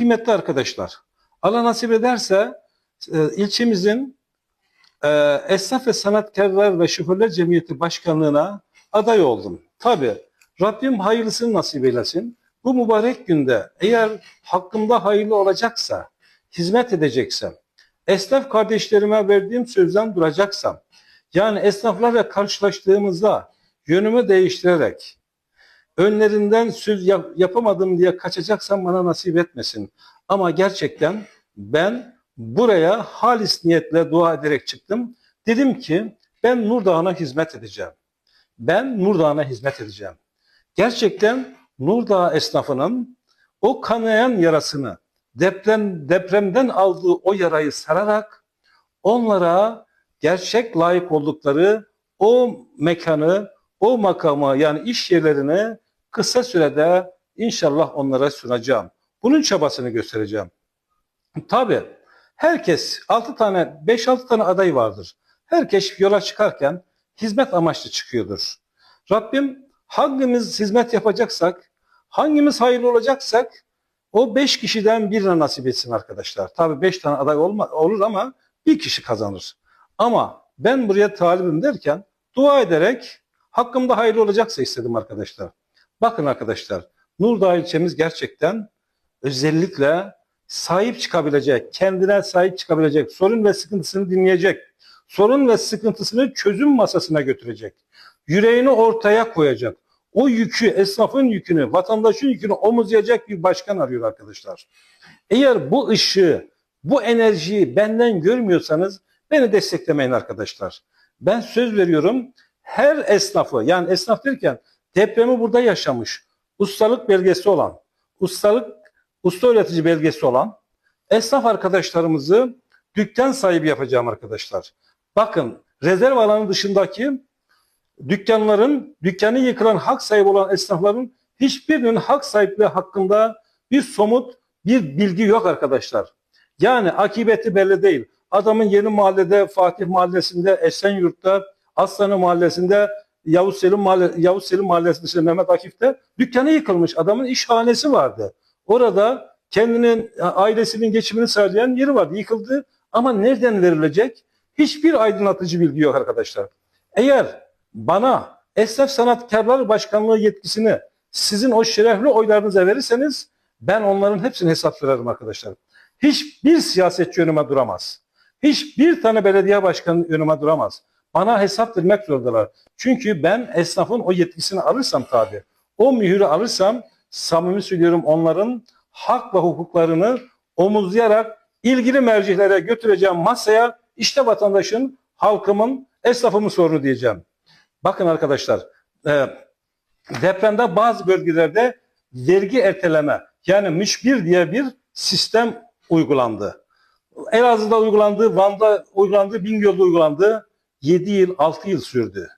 Kıymetli arkadaşlar, Allah nasip ederse e, ilçemizin e, Esnaf ve Sanatkarlar ve Şoförler Cemiyeti Başkanlığı'na aday oldum. Tabi Rabbim hayırlısını nasip eylesin. Bu mübarek günde eğer hakkımda hayırlı olacaksa, hizmet edeceksem, esnaf kardeşlerime verdiğim sözden duracaksam, yani esnaflarla karşılaştığımızda yönümü değiştirerek, önlerinden söz yap- yapamadım diye kaçacaksam bana nasip etmesin. Ama gerçekten ben buraya halis niyetle dua ederek çıktım. Dedim ki ben Nur Dağı'na hizmet edeceğim. Ben Nur Dağı'na hizmet edeceğim. Gerçekten Nur Dağı esnafının o kanayan yarasını deprem, depremden aldığı o yarayı sararak onlara gerçek layık oldukları o mekanı, o makamı yani iş yerlerini kısa sürede inşallah onlara sunacağım. Bunun çabasını göstereceğim. Tabii herkes 6 tane 5-6 tane aday vardır. Herkes yola çıkarken hizmet amaçlı çıkıyordur. Rabbim hangimiz hizmet yapacaksak, hangimiz hayırlı olacaksak o 5 kişiden birine nasip etsin arkadaşlar. Tabii 5 tane aday olma, olur ama bir kişi kazanır. Ama ben buraya talibim derken dua ederek hakkımda hayırlı olacaksa istedim arkadaşlar. Bakın arkadaşlar Nurdağ ilçemiz gerçekten özellikle sahip çıkabilecek, kendine sahip çıkabilecek, sorun ve sıkıntısını dinleyecek, sorun ve sıkıntısını çözüm masasına götürecek, yüreğini ortaya koyacak, o yükü, esnafın yükünü, vatandaşın yükünü omuzlayacak bir başkan arıyor arkadaşlar. Eğer bu ışığı, bu enerjiyi benden görmüyorsanız beni desteklemeyin arkadaşlar. Ben söz veriyorum her esnafı yani esnaf derken depremi burada yaşamış, ustalık belgesi olan, ustalık usta öğretici belgesi olan esnaf arkadaşlarımızı dükkan sahibi yapacağım arkadaşlar. Bakın rezerv alanı dışındaki dükkanların, dükkanı yıkılan hak sahibi olan esnafların hiçbirinin hak sahipliği hakkında bir somut bir bilgi yok arkadaşlar. Yani akıbeti belli değil. Adamın yeni mahallede, Fatih Mahallesi'nde, Esenyurt'ta, Aslanı Mahallesi'nde, Yavuz Selim, Mahalle, Yavuz Selim Mahallesi'nde, Mehmet Akif'te dükkanı yıkılmış. Adamın işhanesi vardı. Orada kendinin, ailesinin geçimini sağlayan yeri vardı. Yıkıldı ama nereden verilecek? Hiçbir aydınlatıcı bilgi yok arkadaşlar. Eğer bana Esnaf Sanatkarlar Başkanlığı yetkisini sizin o şerefli oylarınıza verirseniz ben onların hepsini hesap vererim arkadaşlar. Hiçbir siyasetçi önüme duramaz. Hiçbir tane belediye başkanı önüme duramaz. Bana hesap vermek zorundalar. Çünkü ben esnafın o yetkisini alırsam tabii, o mühürü alırsam samimi söylüyorum onların hak ve hukuklarını omuzlayarak ilgili mercihlere götüreceğim masaya işte vatandaşın, halkımın, esnafımın sorunu diyeceğim. Bakın arkadaşlar, e, depremde bazı bölgelerde vergi erteleme yani müşbir diye bir sistem uygulandı. Elazığ'da uygulandı, Van'da uygulandı, Bingöl'de uygulandı. 7 yıl, 6 yıl sürdü.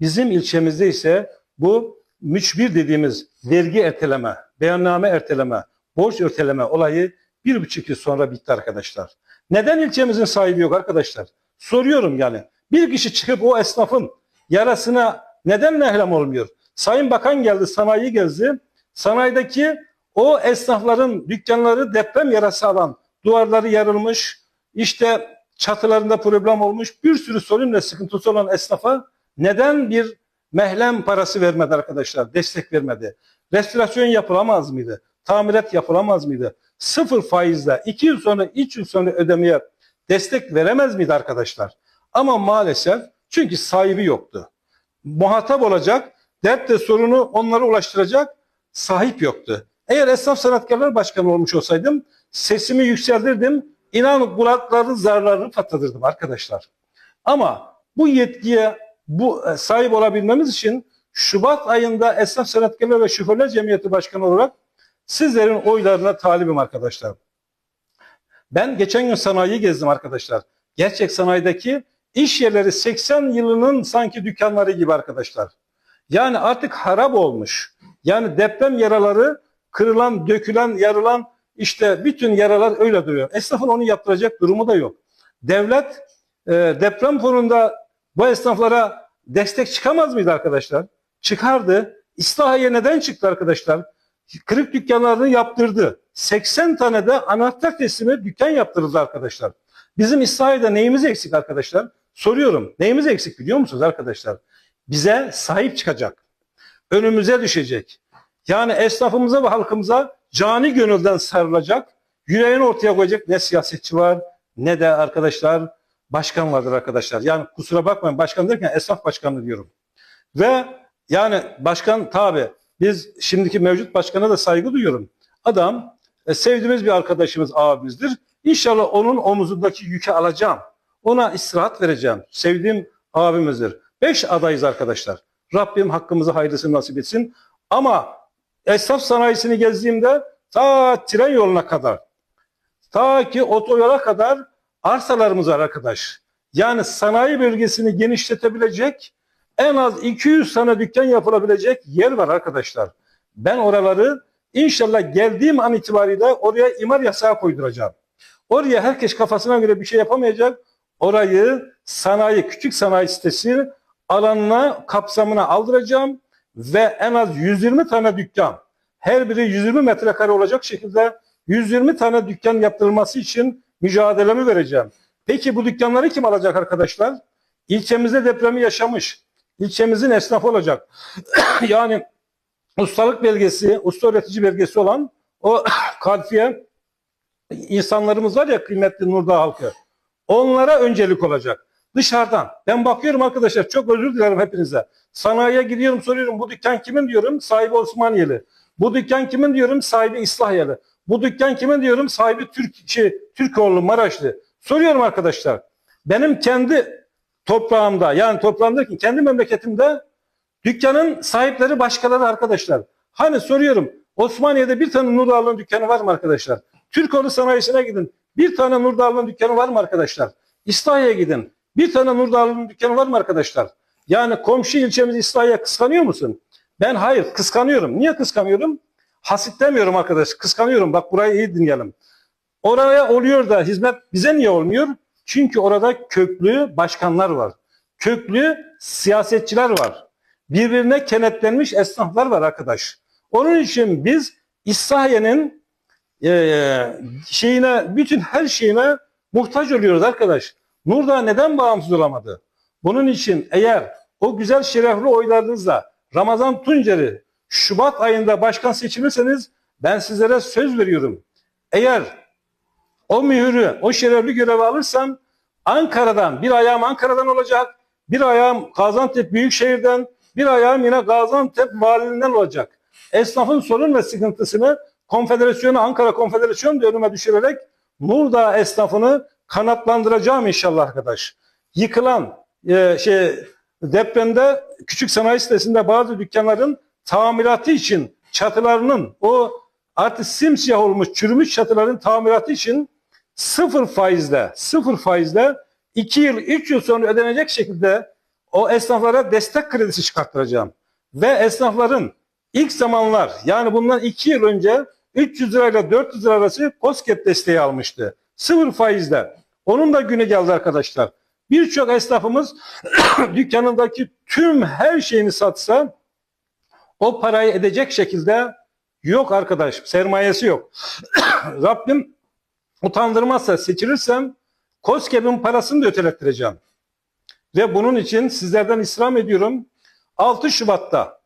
Bizim ilçemizde ise bu müçbir dediğimiz vergi erteleme, beyanname erteleme, borç erteleme olayı bir buçuk yıl sonra bitti arkadaşlar. Neden ilçemizin sahibi yok arkadaşlar? Soruyorum yani. Bir kişi çıkıp o esnafın yarasına neden mehlem olmuyor? Sayın Bakan geldi, sanayi gezdi. Sanayideki o esnafların dükkanları deprem yarası alan, duvarları yarılmış, işte çatılarında problem olmuş, bir sürü sorun ve sıkıntısı olan esnafa neden bir mehlem parası vermedi arkadaşlar, destek vermedi? Restorasyon yapılamaz mıydı? Tamirat yapılamaz mıydı? Sıfır faizle iki yıl sonra, üç yıl sonra ödemeye destek veremez miydi arkadaşlar? Ama maalesef çünkü sahibi yoktu. Muhatap olacak, dert ve sorunu onlara ulaştıracak sahip yoktu. Eğer Esnaf Sanatkarlar Başkanı olmuş olsaydım sesimi yükseltirdim. İnan kulakların zarlarını patlatırdım arkadaşlar. Ama bu yetkiye bu e, sahip olabilmemiz için Şubat ayında Esnaf Sanatkarlar ve Şoförler Cemiyeti Başkanı olarak sizlerin oylarına talibim arkadaşlar. Ben geçen gün sanayiyi gezdim arkadaşlar. Gerçek sanayideki iş yerleri 80 yılının sanki dükkanları gibi arkadaşlar. Yani artık harap olmuş. Yani deprem yaraları kırılan, dökülen, yarılan işte bütün yaralar öyle duruyor. Esnafın onu yaptıracak durumu da yok. Devlet e, deprem fonunda bu esnaflara destek çıkamaz mıydı arkadaşlar? Çıkardı. İslahiye neden çıktı arkadaşlar? Kırık dükkanlarını yaptırdı. 80 tane de anahtar teslimi dükkan yaptırıldı arkadaşlar. Bizim İsrail'de neyimiz eksik arkadaşlar? Soruyorum. Neyimiz eksik biliyor musunuz arkadaşlar? Bize sahip çıkacak. Önümüze düşecek. Yani esnafımıza ve halkımıza cani gönülden sarılacak. Yüreğini ortaya koyacak ne siyasetçi var ne de arkadaşlar başkan vardır arkadaşlar. Yani kusura bakmayın başkan derken esnaf başkanı diyorum. Ve yani başkan tabi biz şimdiki mevcut başkana da saygı duyuyorum. Adam e, sevdiğimiz bir arkadaşımız, abimizdir. İnşallah onun omuzundaki yükü alacağım. Ona istirahat vereceğim. Sevdiğim abimizdir. Beş adayız arkadaşlar. Rabbim hakkımızı hayırlısı nasip etsin. Ama esnaf sanayisini gezdiğimde ta tren yoluna kadar, ta ki otoyola kadar arsalarımız var arkadaş. Yani sanayi bölgesini genişletebilecek en az 200 tane dükkan yapılabilecek yer var arkadaşlar. Ben oraları inşallah geldiğim an itibariyle oraya imar yasağı koyduracağım. Oraya herkes kafasına göre bir şey yapamayacak. Orayı sanayi, küçük sanayi sitesi alanına, kapsamına aldıracağım ve en az 120 tane dükkan, her biri 120 metrekare olacak şekilde 120 tane dükkan yaptırılması için mücadelemi vereceğim. Peki bu dükkanları kim alacak arkadaşlar? İlçemizde depremi yaşamış, ilçemizin esnafı olacak. yani ustalık belgesi, usta öğretici belgesi olan o kalfiye insanlarımız var ya kıymetli Nurdağ halkı. Onlara öncelik olacak. Dışarıdan. Ben bakıyorum arkadaşlar çok özür dilerim hepinize. Sanayiye gidiyorum soruyorum bu dükkan kimin diyorum sahibi Osmaniyeli. Bu dükkan kimin diyorum sahibi İslahyeli. Bu dükkan kimin diyorum sahibi Türk şey, Türkoğlu Maraşlı. Soruyorum arkadaşlar. Benim kendi toprağımda yani toprağım derken kendi memleketimde dükkanın sahipleri başkaları arkadaşlar. Hani soruyorum Osmaniye'de bir tane Nur Dağlı'nın dükkanı var mı arkadaşlar? Türkoğlu sanayisine gidin. Bir tane Nur Dağlı'nın dükkanı var mı arkadaşlar? İslahiye'ye gidin. Bir tane Nur Dağlı'nın dükkanı var mı arkadaşlar? Yani komşu ilçemiz İslahiye kıskanıyor musun? Ben hayır kıskanıyorum. Niye kıskanıyorum? Hasit demiyorum arkadaş. Kıskanıyorum. Bak burayı iyi dinleyelim. Oraya oluyor da hizmet bize niye olmuyor? Çünkü orada köklü başkanlar var. Köklü siyasetçiler var. Birbirine kenetlenmiş esnaflar var arkadaş. Onun için biz İslahiye'nin e, şeyine, bütün her şeyine muhtaç oluyoruz arkadaş. Nurdağ neden bağımsız olamadı? Bunun için eğer o güzel şerefli oylarınızla Ramazan Tuncer'i Şubat ayında başkan seçilirseniz ben sizlere söz veriyorum. Eğer o mühürü, o şerefli görevi alırsam Ankara'dan, bir ayağım Ankara'dan olacak, bir ayağım Gaziantep Büyükşehir'den, bir ayağım yine Gaziantep Valiliğinden olacak. Esnafın sorun ve sıkıntısını Konfederasyonu, Ankara Konfederasyonu da önüme düşürerek Nurdağ esnafını kanatlandıracağım inşallah arkadaş. Yıkılan e, şey depremde küçük sanayi sitesinde bazı dükkanların tamiratı için çatılarının o artık simsiyah olmuş çürümüş çatıların tamiratı için sıfır faizle sıfır faizle 2 yıl 3 yıl sonra ödenecek şekilde o esnaflara destek kredisi çıkarttıracağım. Ve esnafların ilk zamanlar yani bundan 2 yıl önce 300 lirayla 400 lira arası COSGAP desteği almıştı. Sıfır faizle. Onun da günü geldi arkadaşlar. Birçok esnafımız dükkanındaki tüm her şeyini satsa o parayı edecek şekilde yok arkadaş. Sermayesi yok. Rabbim utandırmazsa seçilirsem COSGAP'in parasını da ötelettireceğim. Ve bunun için sizlerden istirham ediyorum. 6 Şubat'ta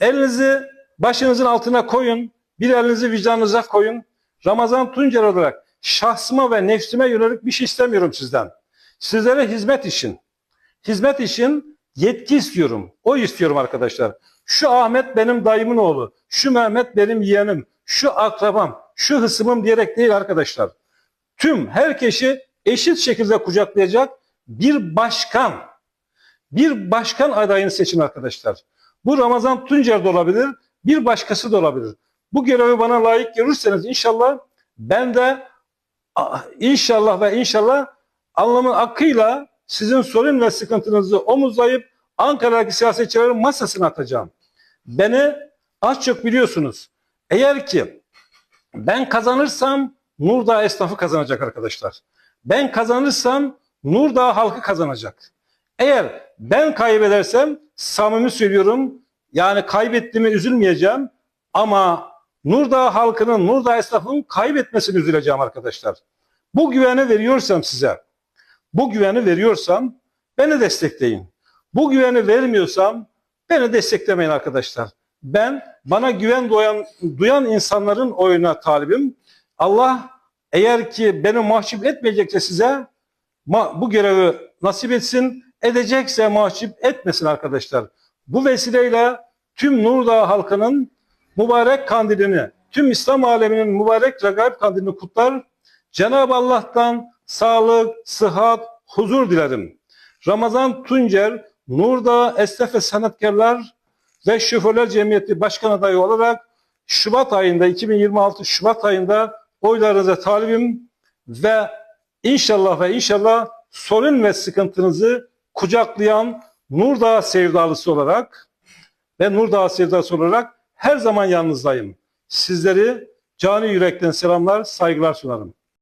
elinizi başınızın altına koyun. Bir elinizi vicdanınıza koyun. Ramazan Tuncer olarak şahsıma ve nefsime yönelik bir şey istemiyorum sizden. Sizlere hizmet için, hizmet için yetki istiyorum. O istiyorum arkadaşlar. Şu Ahmet benim dayımın oğlu, şu Mehmet benim yeğenim, şu akrabam, şu hısımım diyerek değil arkadaşlar. Tüm herkesi eşit şekilde kucaklayacak bir başkan, bir başkan adayını seçin arkadaşlar. Bu Ramazan Tuncer de olabilir, bir başkası da olabilir. Bu görevi bana layık görürseniz inşallah ben de inşallah ve inşallah anlamın hakkıyla sizin sorun ve sıkıntınızı omuzlayıp Ankara'daki siyasetçilerin masasına atacağım. Beni az çok biliyorsunuz. Eğer ki ben kazanırsam Nurdağ esnafı kazanacak arkadaşlar. Ben kazanırsam Nurdağ halkı kazanacak. Eğer ben kaybedersem samimi söylüyorum yani kaybettiğime üzülmeyeceğim ama Nurdağ halkının, Nurdağ esnafının kaybetmesini üzüleceğim arkadaşlar. Bu güveni veriyorsam size, bu güveni veriyorsam beni destekleyin. Bu güveni vermiyorsam beni desteklemeyin arkadaşlar. Ben bana güven duyan, duyan insanların oyuna talibim. Allah eğer ki beni mahcup etmeyecekse size bu görevi nasip etsin. Edecekse mahcup etmesin arkadaşlar. Bu vesileyle tüm Nurdağ halkının mübarek kandilini, tüm İslam aleminin mübarek regaib kandilini kutlar. Cenab-ı Allah'tan sağlık, sıhhat, huzur dilerim. Ramazan Tuncer, Nurdağ Esnaf Sanatkarlar ve Şoförler Cemiyeti Başkan adayı olarak Şubat ayında, 2026 Şubat ayında oylarınıza talibim ve inşallah ve inşallah sorun ve sıkıntınızı kucaklayan Nurdağ sevdalısı olarak ve Nurdağ sevdalısı olarak her zaman yanınızdayım. Sizleri cani yürekten selamlar, saygılar sunarım.